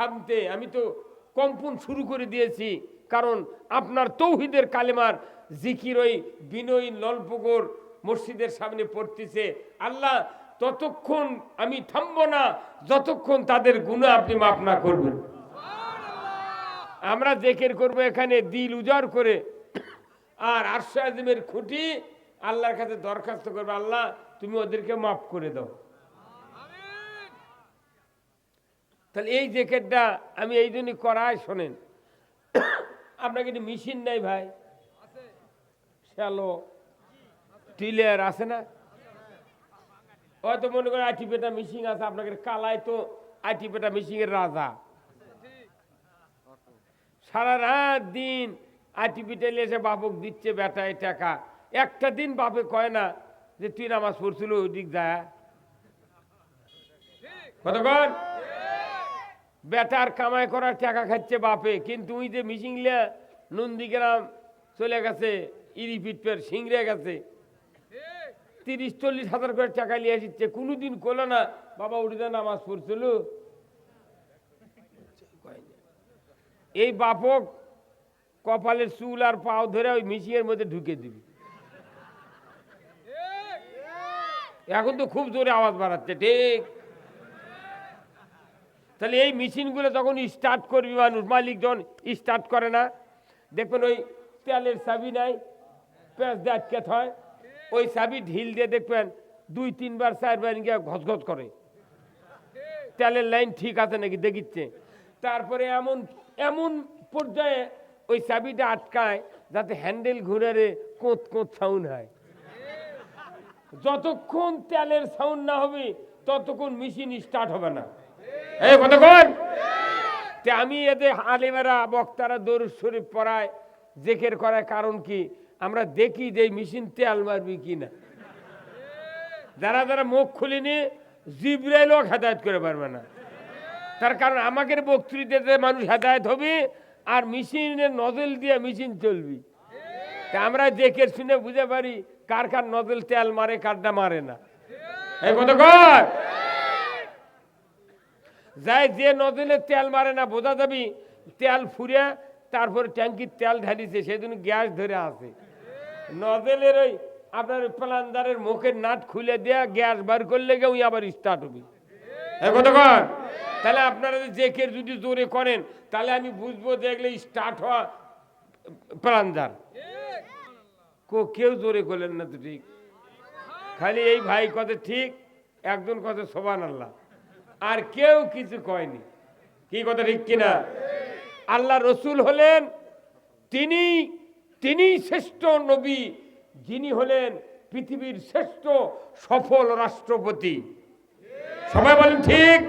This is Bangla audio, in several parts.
শান্তে আমি তো কম্পন শুরু করে দিয়েছি, কারণ আপনার তৌহিদের কালেমার জিকির ওই বিনয়ী নলপুকুর মসজিদের সামনে পড়তেছে। আল্লাহ, ততক্ষণ আমি থামবো না, যতক্ষণ তাদের গুণা আপনি মাফ না করবেন। আমরা জেকের করব এখানে দিল উজাড় করে। আর আরশো আজমের খুঁটি আল্লাহর কাছে দরখাস্ত করবে, আল্লাহ, তুমি ওদেরকে মাফ করে দাও। তাহলে এই জ্যাকেটটা আমি এই জন্যই করাই, শোনেন। আপনার কিন্তু মেশিন নাই ভাই। শ্যালো। টিলের আছে না? হয়তো মনে করেন আইটি পেটা মিশিং আছে আপনাকে কালাই তো আইটি পেটা মিশিংয়ের রাজা। সারা রাত দিন আইটি পিটাইলে এসে বাপক দিচ্ছে বেটায় টাকা। একটা দিন বাপে কয় না যে তুই নামাজ পড়ছিল ওই দিক যায়। কতক্ষণ বেটার কামাই করার টাকা খাচ্ছে বাপে, কিন্তু ওই যে মিশিংলে নন্দীগ্রাম চলে গেছে ইরিপিটপের সিংড়ে গেছে। তিরিশ চল্লিশ হাজার করে টাকা নিয়ে আসছে কোনোদিন কোলো না, বাবা, উঠে নামাজ পড়ছিল এই বাপক কপালের চুল আর পাও ধরে ওই মিশিংয়ের মধ্যে ঢুকে দিবি। এখন তো খুব জোরে আওয়াজ বাড়াচ্ছে, ঠিক? তাহলে এই মেশিনগুলো যখন স্টার্ট করবি মানুষ, মালিক যখন স্টার্ট করে না, দেখবেন ওই তেলের চাবি নাই পেঁচ দিয়ে আটকে হয় ওই চাবি ঢিল দিয়ে দেখবেন দুই, তিনবার, চারবার গিয়ে ঘসঘস করে। তেলের লাইন ঠিক আছে নাকি দেখিচ্ছে? তারপরে এমন এমন পর্যায়ে ওই চাবিটা আটকায় যাতে হ্যান্ডেল ঘুরে কোঁত কোঁত সাউন্ড হয়। যতক্ষণ তেলের সাউন্ড না হবে, ততক্ষণ মেশিন স্টার্ট হবে না। আমি এদের আলেমেরা, বক্তারা দরুদ শরীফ পড়ায়, জেকের করার কারণ কি? আমরা দেখি যে মেশিন তেল মারবি কি না যারা যারা মুখ খুলিনি, জিব্রাইলও হেদায়ত করে পারবে না। তার কারণ আমাকে বক্তৃতাতে মানুষ হেদায়ত হবে, আর মেশিনের নজল দিয়ে মেশিন চলবি। তা আমরা জেকের শুনে বুঝে পারি কার কার নজল তেল মারে কারটা মারে না। এই কতক্ষণ? যাই যে নজলে তেল মারে না, বোঝা যাবি তেল ফুরে তারপরে ট্যাঙ্কির তেল ঢালিছে, সেদিন গ্যাস ধরে আছে। নজলের ওই আপনার প্লান্ডারের মুখের নাট খুলে দেয়া, গ্যাস বার করলে গিয়ে ওই আবার স্টার্ট হবে। তাহলে আপনারা যে জেকের যদি জোরে করেন, তাহলে আমি বুঝব দেখলে স্টার্ট হওয়া প্লান্ডার কো কেউ জোরে করলেন না তো ঠিক। খালি এই ভাই কথা ঠিক, একজন কথা সোবান আল্লাহ। আর কেউ কিছু কয়নি। কি কথা ঠিক কিনা? আল্লাহ রসুল হলেন, তিনি তিনি শ্রেষ্ঠ নবী, যিনি হলেন পৃথিবীর শ্রেষ্ঠ সফল রাষ্ট্রপতি। সবাই বলেন ঠিক?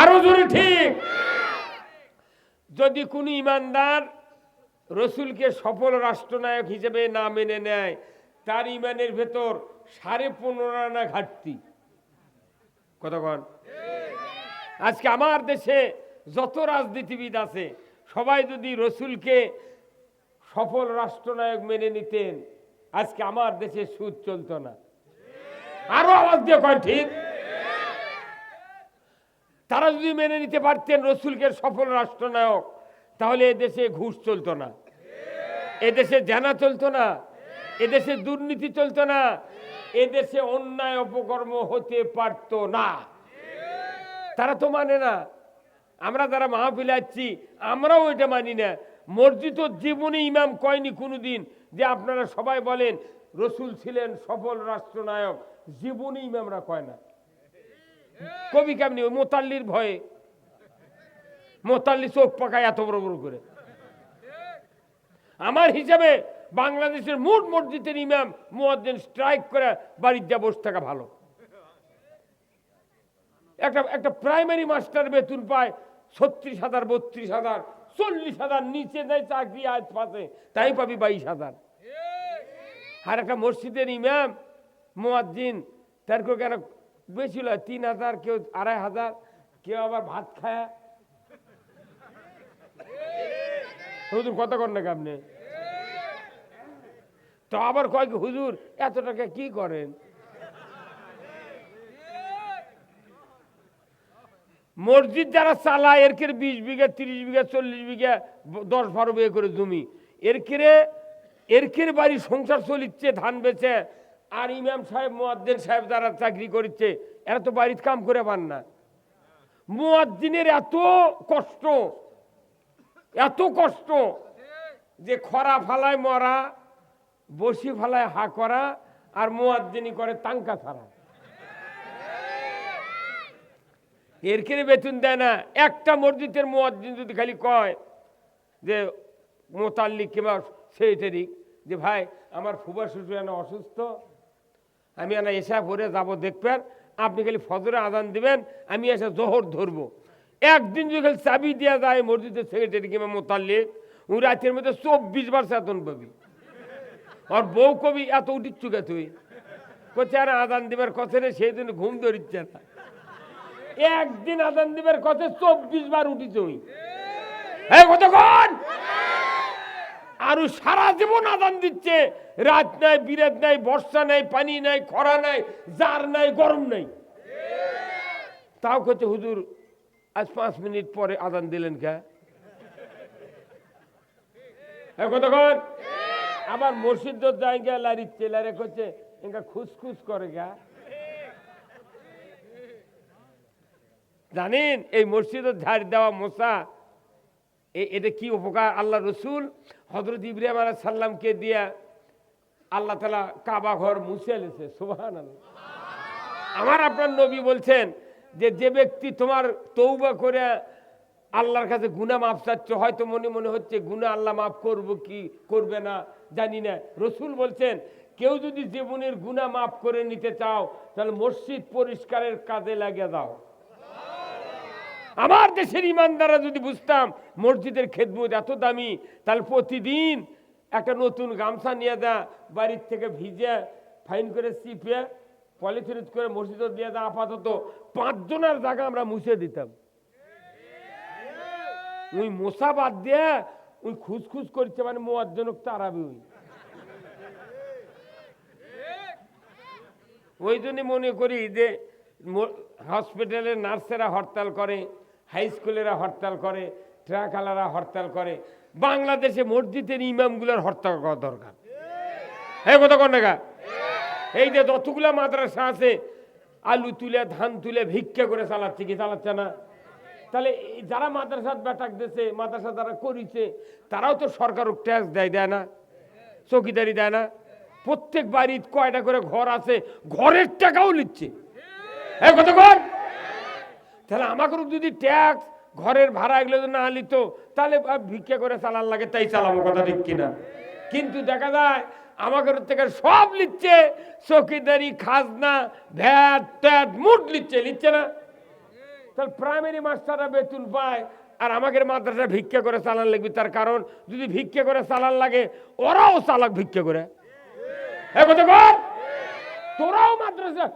আরও জোরে ঠিক? যদি কোনো ইমানদার রসুলকে সফল রাষ্ট্রনায়ক হিসেবে না মেনে নেয়, তার ইমানের ভেতর সাড়ে পনেরো আনা ঘাটতি। কতক্ষণ আজকে আমার দেশে যত রাজনীতিবিদ আছে, সবাই যদি রসুলকে সফল রাষ্ট্রনায়ক মেনে নিতেন, আজকে আমার দেশে সুদ চলতো না। আরও আওয়াজ দিয়ে কয় ঠিক? তারা যদি মেনে নিতে পারতেন রসুলকে সফল রাষ্ট্রনায়ক, তাহলে এদেশে ঘুষ চলতো না। এদেশে জানা চলতো না। এদেশে দুর্নীতি চলতো না। এদেশে অন্যায় অপকর্ম হতে পারতো না। তারা তো মানে না। আমরা যারা মাহফিলে আসছি আমরাও এটা মানি না। মসজিদ জীবনে ইমাম কয়নি কোনোদিন যে আপনারা সবাই বলেন, রসুল ছিলেন সফল রাষ্ট্রনায়ক। জীবনে ইমামরা কয় না। কবি কেমনি? ওই মোতাল্লির ভয়ে। মোতাল্লি চোখ পাকায় এত বড় বড় করে। আমার হিসাবে বাংলাদেশের মোট মসজিদের ইমাম মুয়াজ্জিন স্ট্রাইক করে বাড়ির যা বসে থাকা ভালো। একটা একটা প্রাইমারি মাস্টার বেতন পায় ছত্রিশ হাজার বত্রিশ হাজার চল্লিশ হাজার নিচে দেয় চাকরি আজ পাশে তাই পাবি বাইশ হাজার। আর একটা মসজিদের ইমাম মুয়াজ্জিন তার কেউ কেন বেশি লয়? তিন হাজার কেউ আড়াই হাজার কেউ আবার ভাত খায়। হুজুর কত কর না আপনি তো আবার কয়েক হুজুর এত টাকা কি করেন? মসজিদ যারা চালায়, এর কেরে বিশ বিঘা, তিরিশ বিঘা, চল্লিশ বিঘা দশ বারো বিঘা করে জমি। এর কেরে এর কেরে বাড়ি সংসার চলিচ্ছে, ধান বেচে, আর ইমাম সাহেব, মোয়াদ্দিন সাহেব যারা চাকরি করছে এরা তো বাড়ির কাম করে পান না। মুয়াজ্জিনের এত কষ্ট এত কষ্ট যে খরা ফালায় মরা বসি ফালায় হা করা, আর মুয়াজ্জিনি করে তাঙ্কা ছাড়া। এর কেনে বেতন দেয় না। একটা মসজিদের মুয়াজ্জিন যদি খালি কয় যে মোতাল্লিক কিংবা সেক্রেটারি যে ভাই, আমার ফুবা শ্বশুর এনে অসুস্থ, আমি এনে এসা পরে যাব, দেখবেন আপনি খালি ফজরে আদান দিবেন, আমি এসে জোহর ধরবো। একদিন যদি খালি চাবি দেওয়া যায় মসজিদের সেক্রেটারি কিংবা মোতাল্লিক, ও রাতের মধ্যে চব্বিশ বার চেতন পাবি। আর বউ কবি, এত উঠিচ্ছু কে তুই কোথায় আদান দিবার কথা সেই দিন ঘুম ধরিচ্ছে না। একদিন আদান দিবের কথা চব্বিশ বার উঠিছ ওই। এই কতক্ষণ? আরও সারা জীবন আদান দিচ্ছে। রাত নাই, বিরাত নাই, বর্ষা নাই, পানি নাই, খরা নাই, জার নাই, গরম নাই। তাও কচ্ছে হুজুর, আজ পাঁচ মিনিট পরে আদান দিলেন কে? কতক্ষণ? আবার মসজিদ জায়গা লারিচ্ছে লারে করছে এঙ্কা খুসখুস করে গা জানেন, এই মসজিদের ঝাড় দেওয়া মশা এটা কি উপকার? আল্লাহ রসুল হজরত ইব্রাহিম আলাহ সাল্লামকে দিয়া আল্লাহ তালা কাবা ঘর মুছে এলেছে সুবাহান আমার আপনার নবী বলছেন যে যে ব্যক্তি তোমার তৌবা করে আল্লাহর কাছে গুণা মাফ চাচ্ছ, হয়তো মনে মনে হচ্ছে গুণা আল্লাহ মাফ করব কি, করবে না, জানি না। রসুল বলছেন, কেউ যদি জীবনের গুণা মাফ করে নিতে চাও, তাহলে মসজিদ পরিষ্কারের কাজে লাগিয়ে দাও। আমার দেশের ইমানদাররা যদি বুঝতাম মসজিদের খেদমত এত দামি, তাহলে প্রতিদিন একটা নতুন গামছা নিয়ে দা বাড়ির থেকে ভিজে ফাইন করে চিপে, পলিথিন করে মসজিদে দিয়ে দা আপাতত পাঁচজনের জায়গা আমরা মুছে দিতাম। ওই মশা বাদ দিয়ে ওই খুসখুস করছে মানে মোয়াজ্জনক তারাবে ওই ওই জন্য মনে করি যে হসপিটালের নার্সেরা হরতাল করে। হাই স্কুলেরা হরতাল করে, ট্রাকালারা হরতাল করে, বাংলাদেশে মসজিদের ইমামগুলোর হরতাল করা দরকার। হ্যাঁ কথা কন না এই যে যতগুলা মাদ্রাসা আছে, আলু তুলে, ধান তুলে, ভিক্ষা করে চালাচ্ছে কি চালাচ্ছে না? তাহলে যারা মাদ্রাসাত ব্যাটাক দিছে, মাদ্রাসা যারা করিছে, তারাও তো সরকার ট্যাক্স দেয় দেয় না? চৌকিদারি দেয় না? প্রত্যেক বাড়ির কয়টা করে ঘর আছে, ঘরের টাকাও নিচ্ছে। হ্যাঁ কত ঘর তাহলে আমাকেও যদি ট্যাক্স, ঘরের ভাড়া এগুলো না নিত, তাহলে ভিক্ষা করে চালান লাগে, তাই চালাবো কথা ঠিক কিনা? কিন্তু দেখা যায়, আমাদের থেকে সব নিচ্ছে, চৌকিদারি, খাজনা, ভ্যাট, ট্যাট, মুট নিচ্ছে নিচ্ছে না? তাহলে প্রাইমারি মাস্টাররা বেতন পায়, আর আমাদের মাদ্রাসা ভিক্ষা করে চালান লাগবে, তার কারণ যদি ভিক্ষা করে চালান লাগে, ওরাও চালাক ভিক্ষা কর? তোরাও মাদ্রাসা